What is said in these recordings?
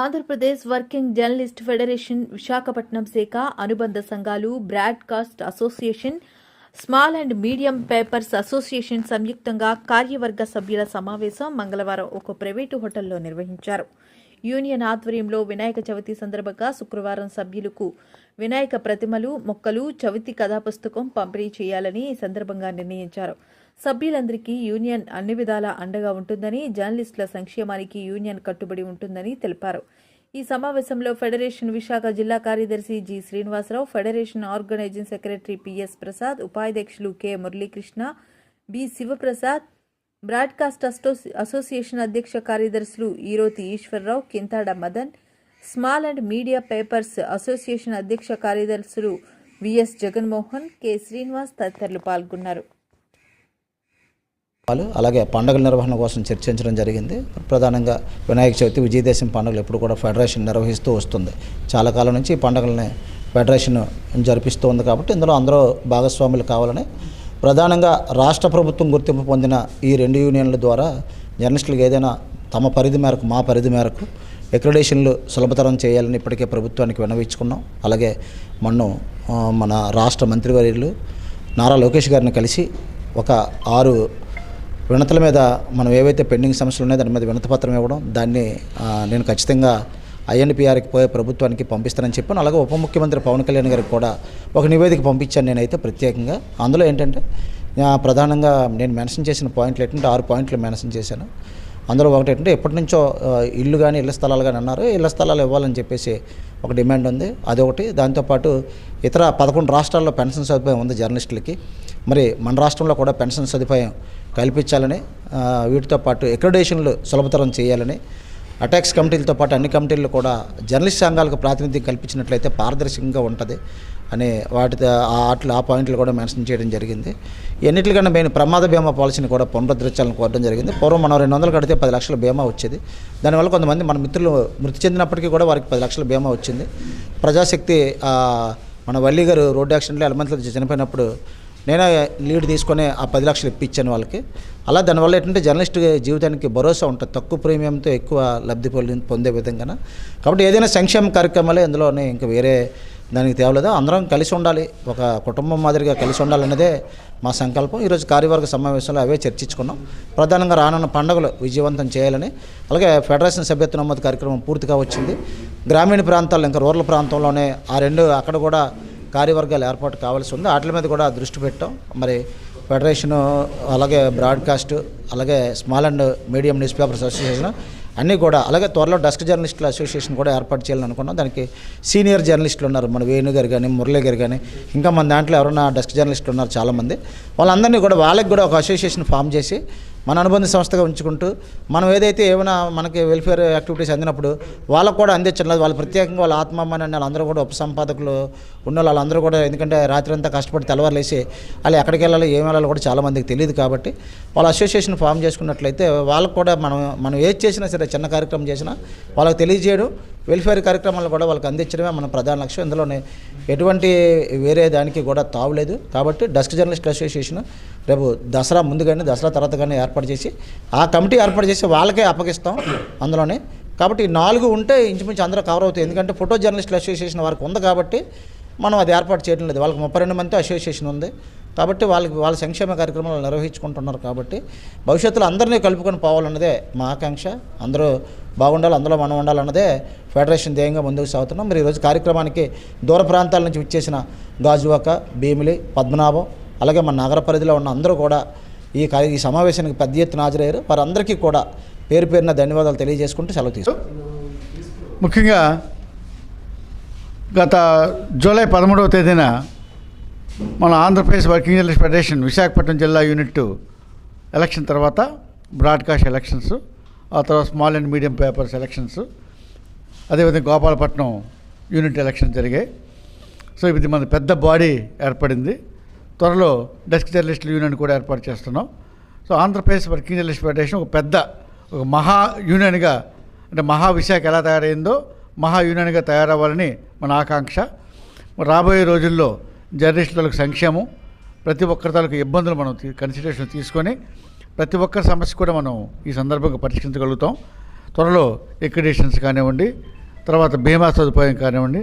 Andhra Pradesh working journalist federation Visakhapatnam శాఖ అనుబంధ సంఘాలు broadcast association small and medium papers association సంయుక్తంగా కార్యవర్గ సభ్యుల సమావేశం మంగళవారం ఒక ప్రైవేటు హోటల్లో నిర్వహించారు. యూనియన్ ఆధ్వర్యంలో వినాయక చవితి సందర్భంగా శుక్రవారం సభ్యులకు వినాయక ప్రతిమలు మొక్కలు చవితి కథాపుస్తకం పంపిణీ చేయాలని ఈ సందర్భంగా నిర్ణయించారు. సభ్యులందరికీ యూనియన్ అన్ని విధాలా అండగా ఉంటుందని జర్నలిస్టుల సంక్షేమానికి యూనియన్ కట్టుబడి ఉంటుందని తెలిపారు. ఈ సమావేశంలో ఫెడరేషన్ విశాఖ జిల్లా కార్యదర్శి G Srinivasa Rao federation organising secretary PS Prasad ఉపాధ్యక్షులు K Murali Krishna B Siva Prasad broadcast association అధ్యక్ష కార్యదర్శులు Eroti Eswara Rao Kinthada Madan small and media papers association అధ్యక్ష కార్యదర్శులు విఎస్ జగన్మోహన్ కె శ్రీనివాస్ తదితరులు పాల్గొన్నారు. అలాగే పండుగల నిర్వహణ కోసం చర్చించడం జరిగింది. ప్రధానంగా వినాయక చవితి విజయదశమి పండుగలు ఎప్పుడు కూడా ఫెడరేషన్ నిర్వహిస్తూ వస్తుంది. చాలా కాలం నుంచి ఈ పండుగలని ఫెడరేషన్ జరిపిస్తూ ఉంది కాబట్టి ఇందులో అందరూ భాగస్వాములు కావాలని ప్రధానంగా రాష్ట్ర ప్రభుత్వం గుర్తింపు పొందిన ఈ రెండు యూనియన్ల ద్వారా జర్నలిస్టులకు ఏదైనా తమ పరిధి మేరకు మా పరిధి మేరకు ఎక్రిడేషన్లు సులభతరం చేయాలని ఇప్పటికే ప్రభుత్వానికి విన్నవించుకున్నాం. అలాగే మొన్న మన రాష్ట్ర మంత్రివర్యులు నారా లోకేష్ గారిని కలిసి ఒక ఆరు వినతుల మీద మనం ఏవైతే పెండింగ్ సమస్యలు ఉన్నాయో దాని మీద వినతపత్రం ఇవ్వడం దాన్ని నేను ఖచ్చితంగా ఐఎన్పిఆర్కి పోయే ప్రభుత్వానికి పంపిస్తానని చెప్పాను. అలాగే ఉప ముఖ్యమంత్రి పవన్ కళ్యాణ్ గారికి కూడా ఒక నివేదిక పంపించాను నేనైతే ప్రత్యేకంగా. అందులో ఏంటంటే ప్రధానంగా నేను మెన్షన్ చేసిన పాయింట్లు ఏంటంటే ఆరు పాయింట్లు మెన్షన్ చేశాను. అందులో ఒకటి ఏంటంటే ఎప్పటి నుంచో ఇల్లు కానీ ఇళ్ళ స్థలాలు కానీ అన్నారు. ఇళ్ళ స్థలాలు ఇవ్వాలని చెప్పేసి ఒక డిమాండ్ ఉంది. అదొకటి. దాంతోపాటు ఇతర పదకొండు రాష్ట్రాల్లో పెన్షన్ సదుపాయం ఉంది జర్నలిస్టులకి. మరి మన రాష్ట్రంలో కూడా పెన్షన్ సదుపాయం కల్పించాలని వీటితో పాటు ఎక్రడేషన్లు సులభతరం చేయాలని అటాక్స్ కమిటీలతో పాటు అన్ని కమిటీలు కూడా జర్నలిస్ట్ సంఘాలకు ప్రాతినిధ్యం కల్పించినట్లయితే పారదర్శకంగా ఉంటుంది అని వాటి ఆ ఆటలు ఆ పాయింట్లు కూడా మెన్షన్ చేయడం జరిగింది. ఎన్నిటికన్నా మెయిన్ ప్రమాద బీమా పాలసీని కూడా పునరుద్ధరించాలని కోరడం జరిగింది. పూర్వం మనం రెండు వందలు కడితే పది లక్షల బీమా వచ్చేది. దానివల్ల కొంతమంది మన మిత్రులు మృతి చెందినప్పటికీ కూడా వారికి పది లక్షల బీమా వచ్చింది. ప్రజాశక్తి మన వల్లి గారు రోడ్డు యాక్సిడెంట్లో ఎలమంతలు చనిపోయినప్పుడు నేనే లీడ్ తీసుకొని ఆ పది లక్షలు ఇప్పించాను వాళ్ళకి. అలా దానివల్ల ఏంటంటే జర్నలిస్ట్ జీవితానికి భరోసా ఉంటుంది. తక్కువ ప్రీమియంతో ఎక్కువ లబ్ధి పొంది పొందే విధంగా కాబట్టి ఏదైనా సంక్షేమ కార్యక్రమాలే ఇందులోనే ఇంకా వేరే దానికి తేవలేదు. అందరం కలిసి ఉండాలి. ఒక కుటుంబం మాదిరిగా కలిసి ఉండాలన్నదే మా సంకల్పం. ఈరోజు కార్యవర్గ సమావేశంలో అవే చర్చించుకున్నాం. ప్రధానంగా రానున్న పండుగలు విజయవంతం చేయాలని. అలాగే ఫెడరేషన్ సభ్యత్వ నమోదు కార్యక్రమం పూర్తిగా వచ్చింది. గ్రామీణ ప్రాంతాల్లో ఇంకా రూరల్ ప్రాంతంలోనే ఆ రెండు అక్కడ కూడా కార్యవర్గాలు ఏర్పాటు కావాల్సి ఉంది. వాటి మీద కూడా దృష్టి పెట్టాం. మరి ఫెడరేషను అలాగే బ్రాడ్కాస్ట్ అలాగే small and medium news papers association అన్నీ కూడా అలాగే త్వరలో డెస్క్ జర్నలిస్టుల అసోసియేషన్ కూడా ఏర్పాటు చేయాలని అనుకున్నాం. దానికి సీనియర్ జర్నలిస్టులు ఉన్నారు. మన వేణు గారు కానీ మురళీ గారు కానీ ఇంకా మన దాంట్లో ఎవరైనా డెస్క్ జర్నలిస్టులు ఉన్నారు చాలామంది. వాళ్ళందరినీ కూడా వాళ్ళకి కూడా ఒక అసోసియేషన్ ఫామ్ చేసి మన అనుబంధ సంస్థగా ఉంచుకుంటూ మనం ఏదైతే ఏమైనా మనకి వెల్ఫేర్ యాక్టివిటీస్ అందినప్పుడు వాళ్ళకు కూడా అందించడం వాళ్ళు ప్రత్యేకంగా వాళ్ళ ఆత్మమ్మని వాళ్ళందరూ కూడా ఉపసంపాదకులు ఉన్న వాళ్ళందరూ కూడా ఎందుకంటే రాత్రి అంతా కష్టపడి తెల్లవారులేసి వాళ్ళు ఎక్కడికి వెళ్ళాలో ఏం వెళ్ళాలో కూడా చాలామందికి తెలియదు కాబట్టి వాళ్ళ అసోసియేషన్ ఫామ్ చేసుకున్నట్లయితే వాళ్ళకు కూడా మనం మనం ఏది చేసినా సరే చిన్న కార్యక్రమం చేసినా వాళ్ళకి తెలియజేయడం వెల్ఫేర్ కార్యక్రమాలు కూడా వాళ్ళకి అందించడమే మన ప్రధాన లక్ష్యం. ఇందులోనే ఎటువంటి వేరే దానికి కూడా తావులేదు కాబట్టి డస్ట్ జర్నలిస్ట్ అసోసియేషన్ రేపు దసరా ముందు కానీ దసరా తర్వాత కానీ ఏర్పాటు చేసి ఆ కమిటీ ఏర్పాటు చేసి వాళ్ళకే అప్పగిస్తాం అందులోనే. కాబట్టి నాలుగు ఉంటే ఇంచుమించు అందరూ కవర్ అవుతాయి. ఎందుకంటే ఫోటో జర్నలిస్టుల అసోసియేషన్ వారికి ఉంది కాబట్టి మనం అది ఏర్పాటు చేయడం లేదు. వాళ్ళకి ముప్పై రెండు మందితో అసోసియేషన్ ఉంది. కాబట్టి వాళ్ళకి వాళ్ళ సంక్షేమ కార్యక్రమాలు నిర్వహించుకుంటున్నారు కాబట్టి భవిష్యత్తులో అందరినీ కలుపుకొని పోవాలన్నదే మా ఆకాంక్ష. అందరూ బాగుండాలి అందులో మనం ఉండాలన్నదే ఫెడరేషన్ ధ్యేయంగా ముందుకు సాగుతున్నాం. మరి ఈరోజు కార్యక్రమానికి దూర ప్రాంతాల నుంచి విచ్చేసిన గాజువాక భీమిలి పద్మనాభం అలాగే మన నగర పరిధిలో ఉన్న అందరూ కూడా ఈ ఈ సమావేశానికి పెద్ద ఎత్తున హాజరయ్యారు. వారందరికీ కూడా పేరు పేరున ధన్యవాదాలు తెలియజేసుకుంటూ సెలవు తీసుకుంటాం ముఖ్యంగా గత జూలై పదమూడవ తేదీన మన Andhra Pradesh working journalist federation Visakhapatnam జిల్లా యూనిట్ ఎలక్షన్ తర్వాత బ్రాడ్కాస్ట్ ఎలక్షన్స్ ఆ తర్వాత small and medium papers elections. అదేవిధంగా గోపాలపట్నం యూనిట్ ఎలక్షన్ జరిగాయి. సో ఇది మన పెద్ద బాడీ ఏర్పడింది. త్వరలో డెస్క్ జర్నలిస్టుల యూనియన్ కూడా ఏర్పాటు చేస్తున్నాం. So Andhra Pradesh working journalist federation ఒక పెద్ద ఒక మహా యూనియన్గా అంటే మహా విశాఖ ఎలా తయారైందో మహా యూనియన్గా తయారవ్వాలని మన ఆకాంక్ష. రాబోయే రోజుల్లో జర్నలిస్టులకు సంక్షేమం ప్రతి ఒక్కరి తాలూకు ఇబ్బందులు మనం తీ- కన్సిడరేషన్ తీసుకొని ప్రతి ఒక్కరి సమస్య కూడా మనం ఈ సందర్భంగా పరిష్కరించగలుగుతాం. త్వరలో ఎక్రిడేషన్స్ కానివ్వండి తర్వాత బీమా సదుపాయం కానివ్వండి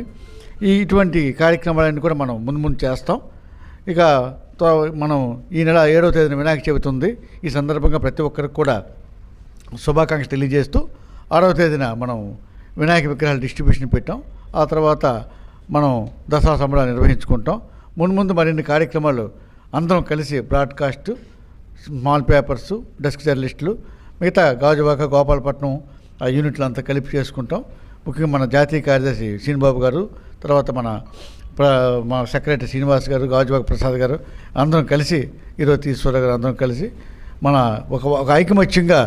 ఈ ఇటువంటి కార్యక్రమాలన్నీ కూడా మనం ముందు ముందు చేస్తాం. ఇక మనం ఈ నెల ఏడవ తేదీన వినాయక చవితి ఉంది. ఈ సందర్భంగా ప్రతి ఒక్కరికి కూడా శుభాకాంక్ష తెలియజేస్తూ ఆరవ తేదీన మనం వినాయక విగ్రహాల డిస్ట్రిబ్యూషన్ పెట్టాం. ఆ తర్వాత మనం దసరా సంబరాలు నిర్వహించుకుంటాం. ముందు ముందు మరిన్ని కార్యక్రమాలు అందరం కలిసి బ్రాడ్కాస్ట్ స్మాల్ పేపర్స్ డెస్క్ జర్నలిస్టులు మిగతా గాజువాక గోపాలపట్నం ఆ యూనిట్లు అంతా కలిపి చేసుకుంటాం. ముఖ్యంగా మన జాతీయ కార్యదర్శి శ్రీనిబాబు గారు తర్వాత మన మా సెక్రటరీ శ్రీనివాస్ గారు గాజువాక ప్రసాద్ గారు అందరం కలిసి ఈరోజు ఈశ్వర గారు అందరం కలిసి మన ఒక ఒక ఐకమత్యంగా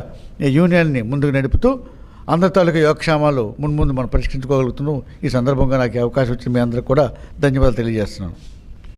ఈ యూనియన్ని ముందుకు నడుపుతూ అందరి తాలూకా యోగక్షేమాలు ముందు ముందు మనం పరిష్కరించుకోగలుగుతున్నాం. ఈ సందర్భంగా నాకు అవకాశం వచ్చింది మీ అందరికి కూడా ధన్యవాదాలు తెలియజేస్తున్నాను.